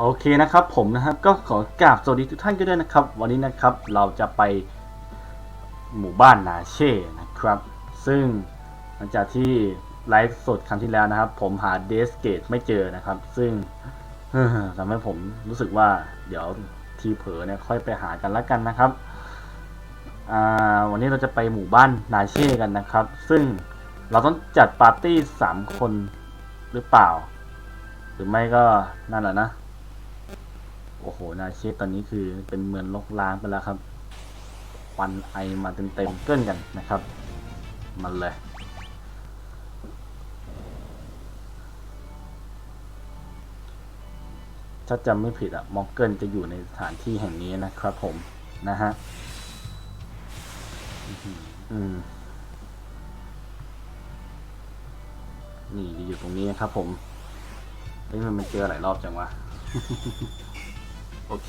โอเคนะครับผมนะครับก็ขอกราบสวัสดีทุกท่านกันด้วยนะครับ วันนี้นะครับเราจะไปหมู่บ้านนาเช่นะครับ ซึ่งหลังจากที่ไลฟ์สดครั้งที่แล้วนะครับ ผมหาเดสเกตไม่เจอนะครับ ซึ่งทำให้ผมรู้สึกว่าเดี๋ยว ทีเผลอเนี่ยค่อยไปหากันละกันนะครับอ่าวันนี้เราจะไปหมู่บ้านนาเช่กันนะครับ ซึ่งเราต้องจัดปาร์ตี้สามคนหรือเปล่า หรือไม่ก็นั่นแหละนะโอ้โหนาเชฟตอนนี้คือเป็นเมืองลกล้างไปแล้วครับควันไอมาเต็มๆเกินกันนะครับ มันเลย ถ้าจำไม่ผิดอะมอกเกิลจะอยู่ในสถานที่แห่งนี้นะครับผมนะฮะอืมนี่อยู่ตรงนี้นะครับผมเฮ้ยมันมันเจอหลายรอบจังวะ โอเค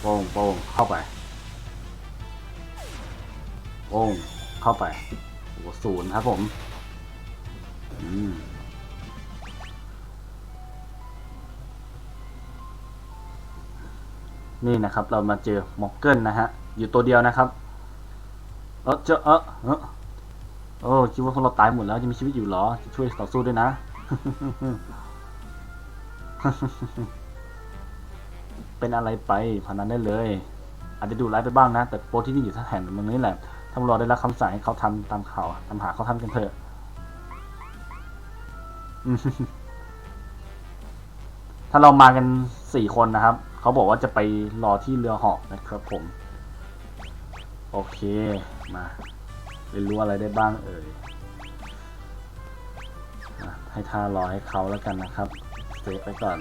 โป้งโป้งเข้าไป โป้งเข้าไปโอ้โหศูนย์ครับผม อืม นี่นะครับ เรามาเจอม็อกเกิลนะฮะ อยู่ตัวเดียวนะครับเออเจอเออเออโอ้คิดว่าพวกเราตายหมดแล้วยังมีชีวิตอยู่เหรอจะช่วยต่อสู้ด้วยนะเป็นอะไรไปพนันได้เลย อาจจะดูร้ายไปบ้างนะ แต่โปรที่นี่อยู่ท่าแห่งเมืองนี้แหละถ้ารอได้รับคำสั่งให้เขาทำตามข่าวทำหาเขาทำกันเถอะถ้าเรามากันสี่คนนะครับ เขาบอกว่าจะไปรอที่เรือเหาะนะครับผม โอเคมาเรียนรู้อะไรได้บ้างเอ่ยให้ท่ารอให้เขาแล้วกันนะครับเซฟไปก่อน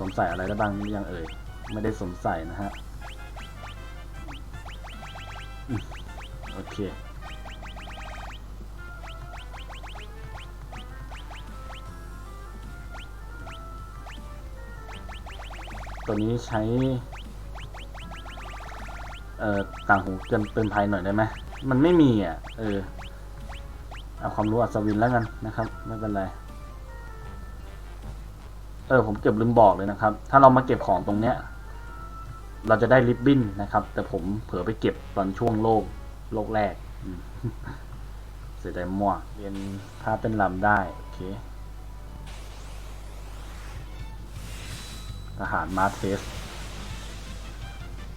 สงสัยอะไรได้บ้างยังเอ่ยไม่ได้สงสัยนะฮะโอเค ตัวนี้ใช้ เอ่อต่างหูเตือนเตือนภัยหน่อยได้ไหมมันไม่มีอะ เออ เอาความรู้อัศวินแล้วกันนะครับ ไม่เป็นไร เออ ผมเก็บลืมบอกเลยนะครับ ถ้าเรามาเก็บของตรงเนี้ย เราจะได้ริบบิ้นนะครับ แต่ผมเผลอไปเก็บตอนช่วงโลก โลกแรก เสียดายมั่วเรียนท่าเต้นรำได้ โอเค ทหารมาเทส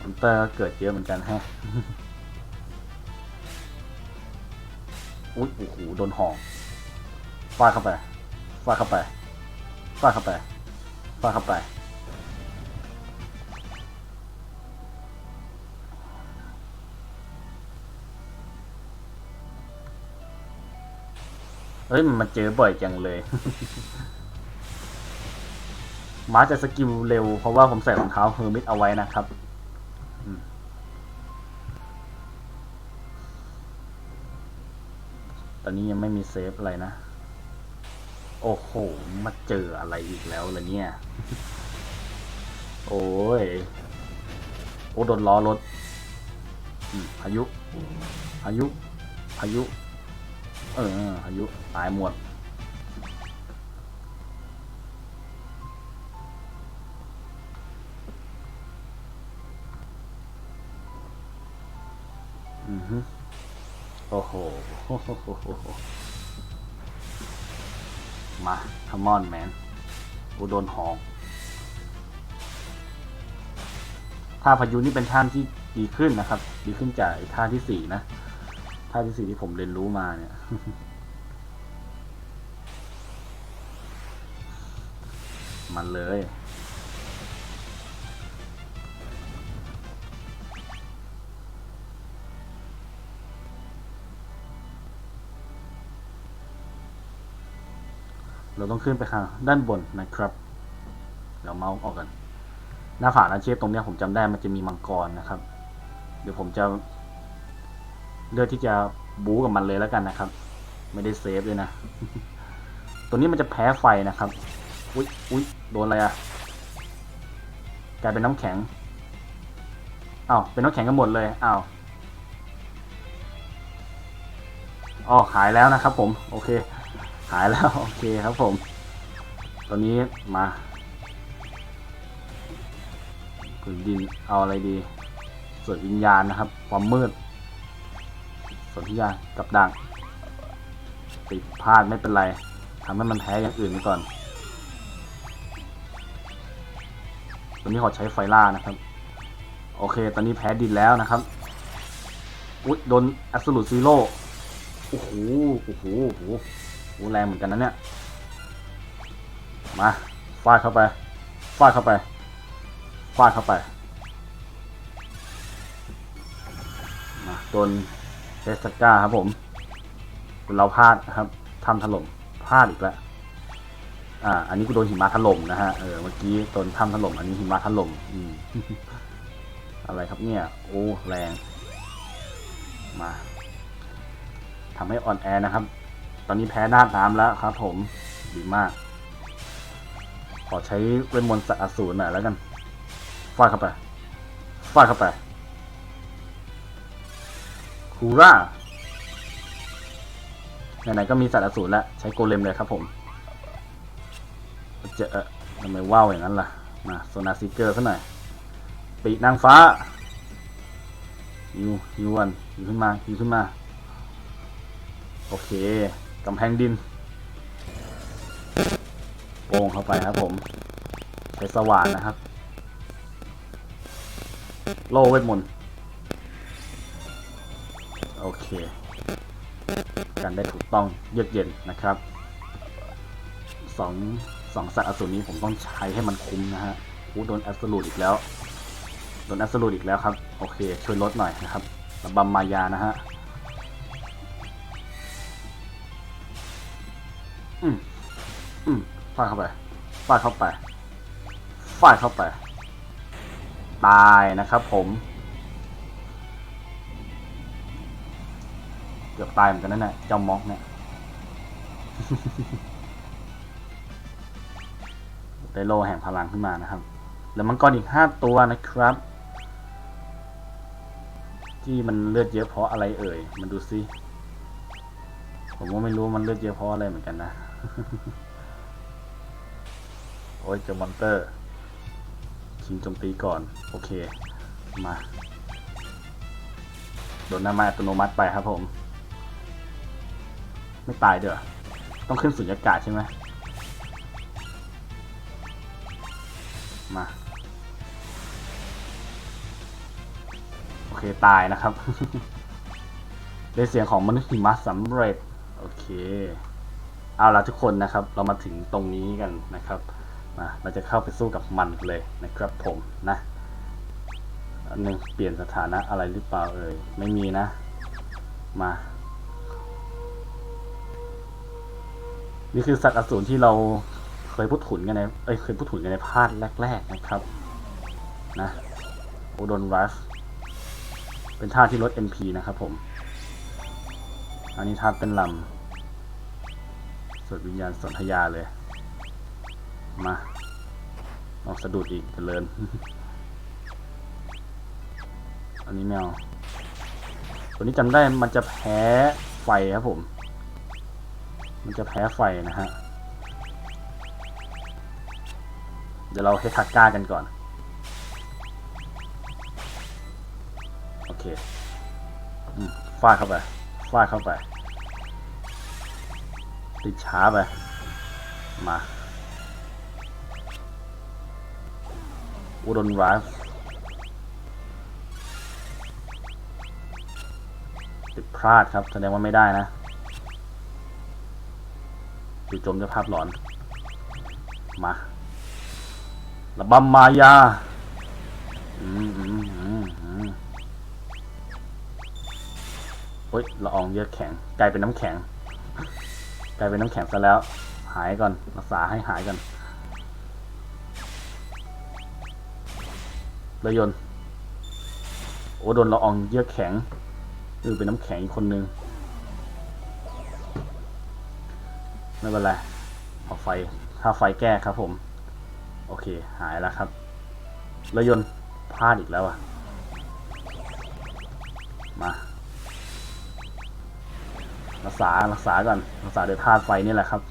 มอนเตอร์ก็เกิดเยอะเหมือนกันแฮะอุ๊ยโอ้โหโดนหอกฟาดเข้าไปฟาดเข้าไปฟาดเข้าไปฟาดเข้าไปเฮ้ยมันเจอบ่อยจังเลย ม้าจะสกิลเร็ว เพราะว่าผมใส่รองเท้าเฮอร์มิตเอาไว้นะครับตอนนี้ยังไม่มีเซฟอะไรนะ โอ้โห มาเจออะไรอีกแล้วล่ะเนี่ย โอ้ย โอ้โดนล้อรถอืมพายุพายุพายุ เออพายุตายหมด โอ้โห มาทมอนแมนกูโดนหอกท่าพายุนี่เป็นท่าที่ดีขึ้นนะครับ ดีขึ้นจากท่าที่สี่นะ ท่าที่สี่ที่ผมเรียนรู้มาเนี่ย มันเลย เราต้องขึ้นไปข้างด้านบนนะครับเดี๋ยวเมาส์ออกกัน หน้าผาอาเชฟตรงนี้ผมจำได้มันจะมีมังกรนะครับ เดี๋ยวผมจะเลือกที่จะบู๊กับมันเลยแล้วกันนะครับ ไม่ได้เซฟเลยนะ ตัวนี้มันจะแพ้ไฟนะครับ อุ๊ยอุ๊ยโดนอะไรอะกลายเป็นน้ำแข็งอ้าวเป็นน้ำแข็งกันหมดเลยอ้าวอ๋อหายแล้วนะครับผม โอเค หายแล้วโอเคครับผม ตอนนี้มาผืนดินเอาอะไรดี ส่วนวิญญาณนะครับ ความมืด ส่วนวิญญาณกับดังติดพลาดไม่เป็นไรทำให้มันแพ้อย่างอื่นไปก่อนตอนนี้ขอใช้ไฟล่านะครับ โอเค ตอนนี้แพ้ดินแล้วนะครับ อุ๊ยโดน absolute zero โอ้โห โอ้โหโอ้โหโอ้โห แรงเหมือนกันนะเนี่ย มาฟาดเข้าไป ฟาดเข้าไป ฟาดเข้าไป มาโดนเทสก้าครับผม เราพลาดครับทำถล่มพลาดอีกแล้วอ่า อันนี้กูโดนหิมะถล่มนะฮะ เออ เมื่อกี้โดนถ้ำถล่ม อันนี้หิมะถล่ม อืม อะไรครับเนี่ย โอ้ แรง มาทำให้อ่อนแอนะครับ ตอนนี้แพ้หน้าน้ำแล้วครับผม ดีมาก ขอใช้เวทมนต์สัตว์อสูรหน่อยแล้วกัน ฟาดเข้าไป ฟาดเข้าไป คูร่า ไหนๆก็มีสัตว์อสูรแล้ว ใช้โกเลมเลยครับผม เจอทำไมว่าวอย่างนั้นล่ะ มาโซนาซิเกอร์ซะหน่อย ปีนางฟ้าฮิวฮิวันฮิขึ้นมาฮิวขึ้นมา โอเค กำแพงดินโป่งเข้าไปครับผมใช้สว่านนะครับ โล่เวทมนต์โอเค กันได้ถูกต้องเยือกเย็นนะครับสองสองสัตว์อสูรนี้ผมต้องใช้ให้มันคุ้มนะฮะโอ้โดนแอบสูตอีกแล้ว โดนแอบสูตอีกแล้วครับ โอเค ช่วยลดหน่อยนะครับระบำมายานะฮะ อืมอืมฟาดเข้าไปฟาดเข้าไปฟาดเข้าไป ตายนะครับผม เกือบตายเหมือนกันนั่นแหละเจ้าม็อกเนี่ยได้โลแห่งพลังขึ้นมานะครับ แล้วมังกรอีกห้าตัวนะครับ ที่มันเลือดเยอะเพราะอะไรเอ่ย มันดูซิ ผมก็ไม่รู้มันเลือดเยอะเพราะอะไรเหมือนกันนะ โอ้ยเจอมอนเตอร์ชิงโจมตีก่อน โอเค มา โดนหน้าม้อัตโนมัติไปครับผม ไม่ตายเด้อต้องขึ้นสุญญากาศใช่ไหมมา โอเค ตายนะครับ ได้เสียงของมนุษย์หิมะสำเร็จ โอเค เอาละทุกคนนะครับ เรามาถึงตรงนี้กันนะครับมาเราจะเข้าไปสู้กับมันเลยนะครับผมนะอันหนึ่งเปลี่ยนสถานะอะไรหรือเปล่าเอ่ยไม่มีนะ มา นี่คือสัตว์อสูรที่เราเคยพูดถุนกันในเอ้ยเคยพูดถุนกันในภาคแรก ๆนะครับ นะโอโดนรัฟเป็นท่าที่ลด MP นะครับผม อันนี้ท่าเป็นลำ สวดวิญญาณสนธยาเลย มาลองสะดุดอีกเจริญ อันนี้แมว ตัวนี้จำได้มันจะแพ้ไฟครับผม มันจะแพ้ไฟนะฮะ เดี๋ยวเราให้ทักก้ากันก่อน โอเคอฟาดเข้าไป ฟาดเข้าไป ติดช้าไป มาอุดนไรฟ์ติดพลาดครับ แสดงว่าไม่ได้นะจู่จมจะภาพหลอน มาระบำมายาอืมอืมอืมอืมโอ้ยละอองเยอะแข็ง กลายเป็นน้ำแข็ง กลายเป็นน้ำแข็งซะแล้ว หายก่อนรักษาให้หายก่อนเลยยนโอ้โดนละอองเยอะแข็งเออเป็นน้ำแข็งอีกคนนึงไม่เป็นไรเอาไฟถ้าไฟแก้ครับผม โอเค หายแล้วครับแล้วยนพลาดอีกแล้วอะมา รักษา รักษาก่อน รักษาด้วยธาตุไฟนี่แหละครับ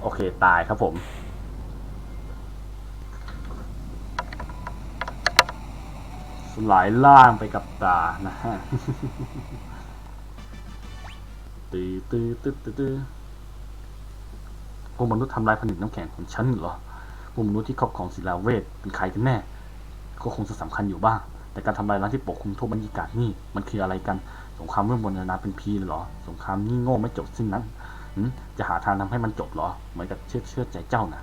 โอเค ตายครับผม สลายล่างไปกับตานะฮะตื้อตื้อตื้อตื้อพวกมนุษย์ทำลายผนึกน้ำแข็งของฉันเหรอ พวกมนุษย์ที่ครอบครองศิลาเวทเป็นใครกันแน่ ก็คงจะสำคัญอยู่บ้าง แต่การทำลายล้างที่ปกคลุมทั่วบรรยากาศนี่มันคืออะไรกัน สงครามเรื่องบนนาเป็นพีเหรอ สงครามนี่โง่ไม่จบสิ้นนั้นจะหาทางทำให้มันจบเหรอ เหมือนกับเชื่อเชื่อใจเจ้านะ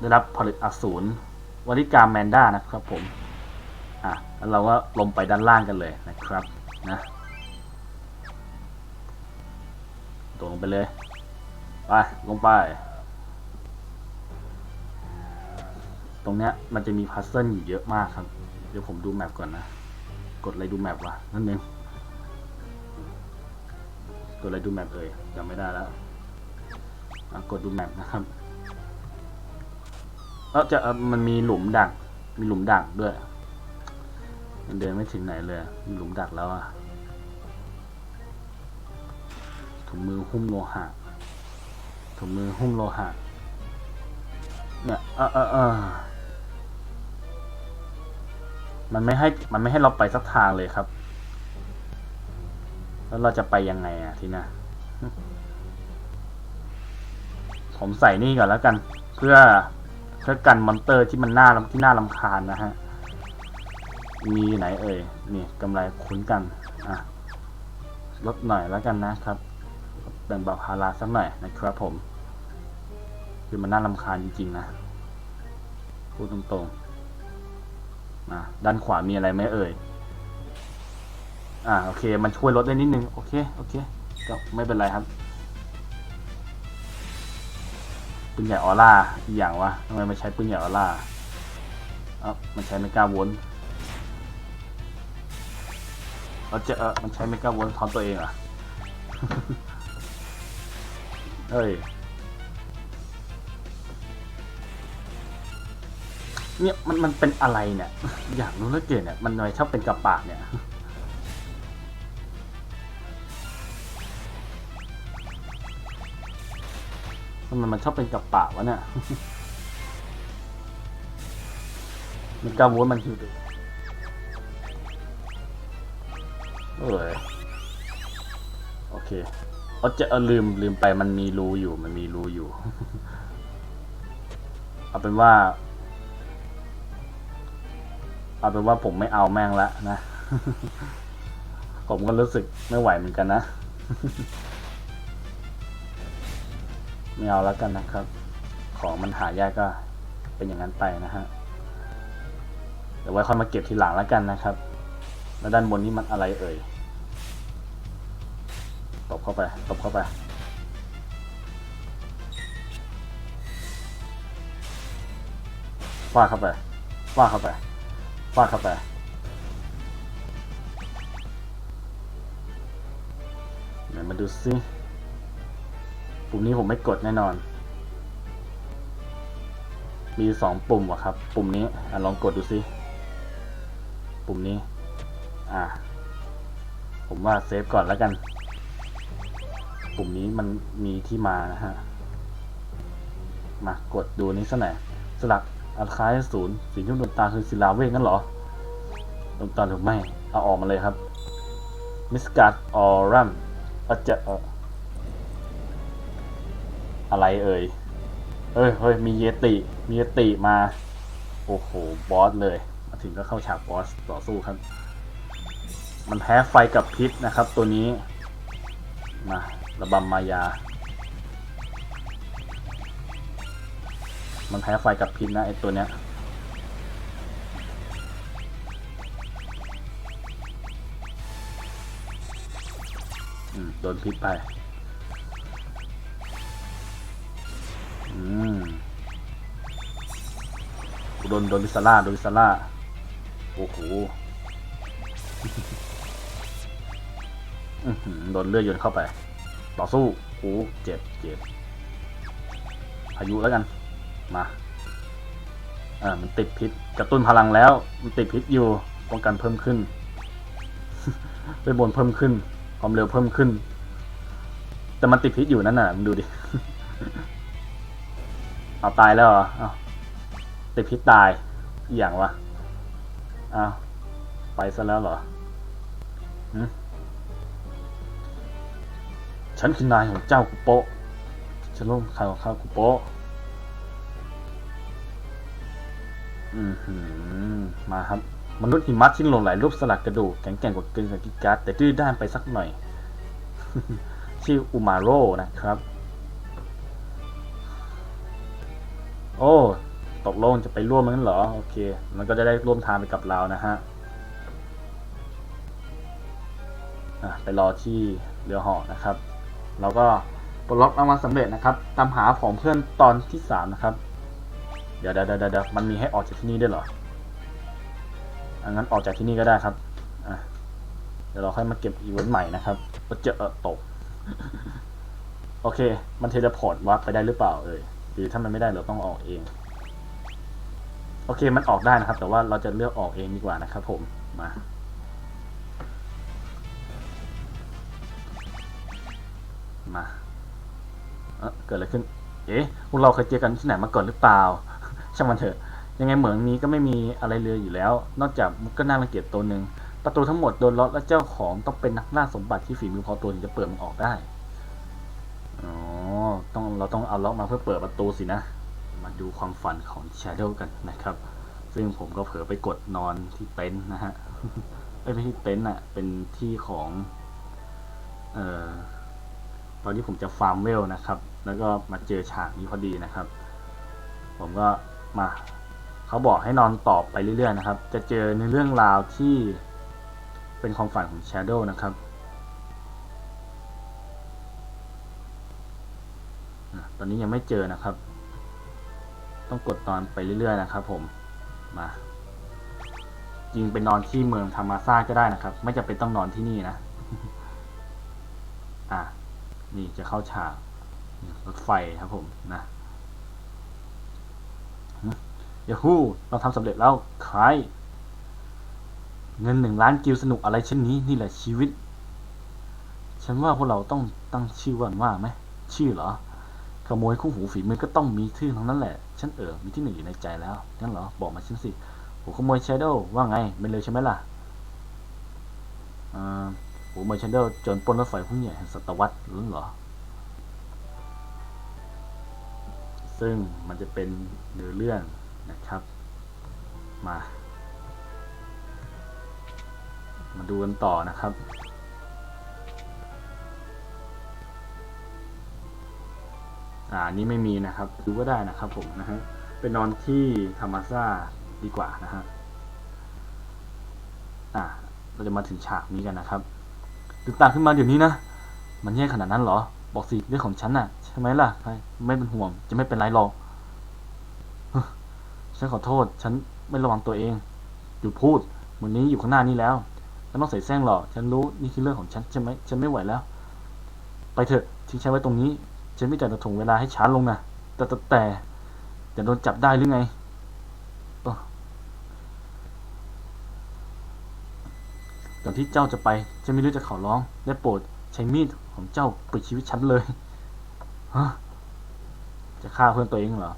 ได้รับผลิตอสูรวริการแมนด้านะครับผม อะแล้วเราก็ลงไปด้านล่างกันเลยนะครับนะโดดลงไปเลย ไป ลงไป ตรงเนี้ยมันจะมีพัซเซิลอยู่เยอะมากครับ เดี๋ยวผมดูแมปก่อนนะ กดอะไรดูแมปวะนั่นเองกดอะไรดูแมปเอ่ยจำไม่ได้แล้วกดดูแมปนะครับเออจะมันมีหลุมดัก มีหลุมดักด้วยมันเดินไม่ถึงไหนเลย มีหลุมดักแล้วอะถุงมือหุ้มโลหะถุงมือหุ้มโลหะเนี่ยเออเออเออ มันไม่ให้มันไม่ให้เราไปสักทางเลยครับ แล้วเราจะไปยังไงอะทีน่ะผมใส่นี่ก่อนแล้วกัน เพื่อเพื่อกันมอนเตอร์ที่มันหน่าที่หน่ารำคาญนะฮะ มีไหนเอ่ย นี่กำไรคุ้นกัน อะ ลดหน่อยแล้วกันนะครับแบ่งเบาภาระสักหน่อยนะครับผม คือมันน่ารำคาญจริงๆนะ พูดตรงๆ นะด้านขวามีอะไรไหมเอ่ย อ่าโอเค มันช่วยลดได้นิดนึง โอเค โอเค ก็ไม่เป็นไรครับ ปืนใหญ่ออร่าอีกอย่างวะทำไมไม่ใช้ปืนใหญ่ออร่าเอ้ามันใช้เมกาวลต์เราจะเออมันใช้เมกาวลต์ทอนตัวเองอะเฮ้ย เนี่ยมันมันเป็นอะไรเนี่ย อยากรู้เหลือเกินเนี่ยมันทำไมชอบเป็นกระปากเนี่ยทำไมมันชอบเป็นกับปากวะเนี่ยมันกาโวนมันคือเออโอเคเอาจะเอาลืมลืมไปมันมีรูอยู่มันมีรูอยู่ เอาเป็นว่า เอาเป็นว่าผมไม่เอาแม่งละนะ ผมก็รู้สึกไม่ไหวเหมือนกันนะ ไม่เอาแล้วกันนะครับ ของมันหายากก็เป็นอย่างนั้นไปนะฮะ เดี๋ยวไว้ค่อยมาเก็บทีหลังแล้วกันนะครับ แล้วด้านบนนี้มันอะไรเอ่ย ตบเข้าไป ตบเข้าไปฟาเข้าไปฟาเข้าไป ฟาดเข้าไปเดี๋ยวมาดูซิปุ่มนี้ผมไม่กดแน่นอน มีสองปุ่มอะครับ ปุ่มนี้อลองกดดูซิ ปุ่มนี้ อ่า ผมว่าเซฟก่อนแล้วกัน ปุ่มนี้มันมีที่มานะฮะ มากดดูนี้สักหน่อยสลัก อัลคายศูนย์สิ่งที่โดนตาคือศิลาเวทงั้นเหรอโดนตาหรือไม่ เอาออกมาเลยครับ มิสการ์ดออรัมอาจจะเอ่ออะไรเอ่ย เอ้ย เฮ้ย มีเยติ มีเยติมา โอ้โห บอสเลย มาถึงก็เข้าฉากบอสต่อสู้ครับ มันแพ้ไฟกับพิษนะครับ ตัวนี้ มา ระบำมายา มันแพ้ไฟกับพิษนะไอตัวเนี้ยอืมโดนพิษไป อืมโดนโดนวิสล่าโดนวิสล่าโอ้โหอื้อหือโดนเลือดยนเข้าไป ต่อสู้โอ้เจ็บเจ็บพายุแล้วกัน มา อ่า มันติดพิษกระตุ้นพลังแล้ว มันติดพิษอยู่ป้องกันเพิ่มขึ้นไปบนเพิ่มขึ้น ความเร็วเพิ่มขึ้น แต่มันติดพิษอยู่นั่นน่ะมึงดูดิ เอาตายแล้วเหรอเอาติดพิษตายอย่างวะเอาไปซะแล้วเหรอฉันคือนายของเจ้ากุโปะฉันร่วมข่าวข้ากุโปะ อืมมาครับ มนุษย์หิมะที่หลงไหลรูปสลักกระดูกแข็งแกร่งกว่าเกินกับกิการ์ดแต่ดื้อด้านไปสักหน่อย ชื่ออุมาโร่นะครับ โอ้ตกลงจะไปร่วมมันเหรอ โอเค มันก็จะได้ร่วมทางไปกับเรานะฮะไปรอที่เรือเหอนะครับเราก็ปลดล็อกรางวัลสำเร็จนะครับ ตามหาของเพื่อนตอนที่สามนะครับ เดี๋ยวเดี๋ยวเดี๋ยวมันมีให้ออกจากที่นี่ด้วยเหรออังั้นออกจากที่นี่ก็ได้ครับอะเดี๋ยวเราค่อยมาเก็บอีเวนต์ใหม่นะครับว่าเจอเออตก โอเค มันเทเลพอร์ตวัดไปได้หรือเปล่าเอ่ยหรือถ้ามันไม่ได้เราต้องออกเอง โอเค มันออกได้นะครับ แต่ว่าเราจะเลือกออกเองดีกว่านะครับ ผม มามาเออเกิดอะไรขึ้น เอ๊ะ พวกเราเคยเจอกันที่ไหนมาก่อนหรือเปล่า ช่างมันเถอะ ยังไงเหมืองนี้ก็ไม่มีอะไรเลยอยู่แล้ว นอกจากมันก็น่ารังเกียจตัวหนึ่ง ประตูทั้งหมดโดนล็อกและเจ้าของต้องเป็นนักล่าสมบัติที่ฝีมือพอตัวถึงจะเปิดมันออกได้ อ๋อ ต้องเราต้องเอาล็อกมาเพื่อเปิดประตูสินะ มาดูความฝันของ Shadow กันนะครับ ซึ่งผมก็เผลอไปกดนอนที่เต็นท์นะฮะไม่ใช่ที่เต็นท์อะเป็นที่ของ เอ่อตอนที่ผมจะฟาร์มเวลนะครับ แล้วก็มาเจอฉากนี้พอดีนะครับ ผมก็ มา เขาบอกให้นอนต่อไปเรื่อยๆนะครับ จะเจอในเรื่องราวที่เป็นความฝันของ Shadow นะครับตอนนี้ยังไม่เจอนะครับ ต้องกดนอนไปเรื่อยๆนะครับ ผม มา จริงไปนอนที่เมืองธรรมาซาก็ได้นะครับ ไม่จำเป็นต้องนอนที่นี่นะ อะ นี่จะเข้าฉากรถไฟครับผมนะ ยาฮูเราทำสำเร็จแล้วขายเงินหนึ่งล้านกิลสนุกอะไรเช่นนี้นี่แหละชีวิต ฉันว่าพวกเราต้องตั้งชื่อว่าว่าไหมชื่อเหรอขโมยคู่หูฝีมือก็ต้องมีชื่อทั้งนั้นแหละ ฉันเออมีที่หนึ่งอยู่ในใจแล้วงั้นเหรอบอกมาฉันสิหัวขโมยชโดว์ว่าไงไม่เลยใช่ไหมล่ะอ่าหัวขโมยชโดว์จนปนรถไฟผู้ใหญ่แห่งศตวรรษรู้เหรอ ซึ่งมันจะเป็นเนื้อเรื่อง นะครับ มา มาดูกันต่อนะครับอ่านี้ไม่มีนะครับดูก็ได้นะครับผมนะฮะไปนอนที่ธรรมซาดีกว่านะฮะอ่าเราจะมาถึงฉากนี้กันนะครับตื่นตาขึ้นมาเดี๋ยวนี้นะ มันแย่ขนาดนั้นเหรอ บอกสิเรื่องของฉันน่ะ ใช่ไหมล่ะ ไม่เป็นห่วง จะไม่เป็นไรหรอก ฉันขอโทษ ฉันไม่ระวังตัวเองหยุดพูดวันนี้อยู่ข้างหน้านี้แล้วไม่ต้องใส่แซงหรอกฉันรู้นี่คือเรื่องของฉันใช่ไหมฉันไม่ไหวแล้ว ไปเถอะทิ้งฉันไว้ตรงนี้ ฉันไม่แต่จะถ่วงเวลาให้ช้าลงนะแต่แต่แต่จะโดนจับได้หรือไงเอ้อก่อนที่เจ้าจะไปฉันไม่รู้จะขอร้องได้โปรดใช้มีดของเจ้าปิดชีวิตฉันเลยฮะจะฆ่าเพื่อนตัวเองเหรอ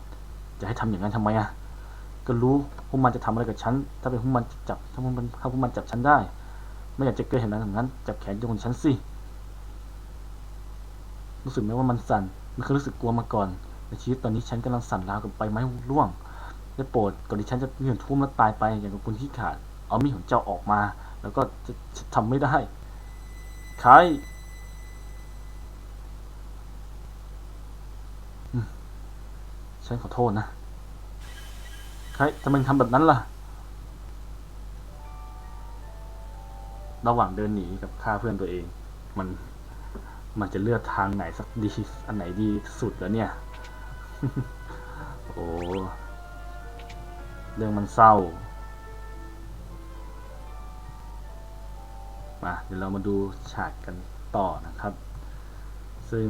จะให้ทำอย่างนั้นทำไมอะ ก็รู้พวกมันจะทำอะไรกับฉัน ถ้าเป็นพวกมันจับ ถ้าพวกมันถ้าพวกมันจับฉันได้ ไม่อยากจะเกิดเหตุการณ์อย่างนั้น จับแขนโยนฉันสิ รู้สึกไหมว่ามันสั่นไม่เคยรู้สึกกลัวมาก่อน ในชีวิตตอนนี้ฉันกำลังสั่นราวกับใบไม้ร่วงได้โปรดก่อนที่ฉันจะเหนื่อยทุ่มและตายไป อย่างกับคนที่ขาด เอามีดของเจ้าออกมา แล้วก็จะจะทำไม่ได้ใครฉันขอโทษนะ ใครทำไมทำแบบนั้นล่ะ ระหว่างเดินหนีกับฆ่าเพื่อนตัวเอง มัน มันจะเลือกทางไหนสักดีอันไหนดีสุดแล้วเนี่ย โอ้ เรื่องมันเศร้า มาเดี๋ยวเรามาดูฉากกันต่อนะครับ ซึ่ง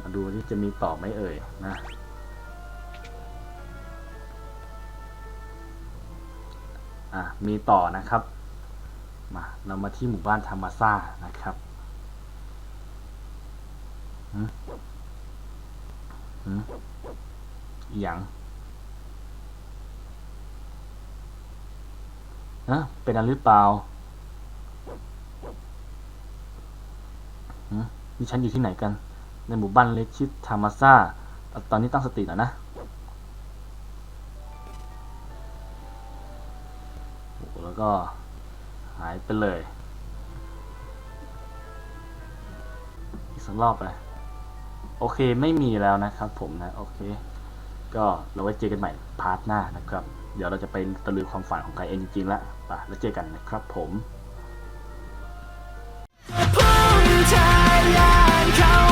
มาดูที่จะมีต่อไหมเอ่ยนะ อะมีต่อนะครับมาเรามาที่หมู่บ้านธรรมซ่านะครับหืมหืมอย่างฮะเป็นอะไรหรือเปล่าหืมนี่ฉันอยู่ที่ไหนกัน ในหมู่บ้านเล็กชิดธรรมซ่าเอาตอนนี้ตั้งสติหน่อยนะ ก็หายไปเลย อีกสักรอบไปโอเคไม่มีแล้วนะครับผมนะ โอเค ก็เราไว้เจอกันใหม่พาร์ทหน้านะครับ เดี๋ยวเราจะไปตะลุยความฝันของใครเองจริงๆแล้วไปแล้วเจอกันนะครับผมพุ่งทะยานเขา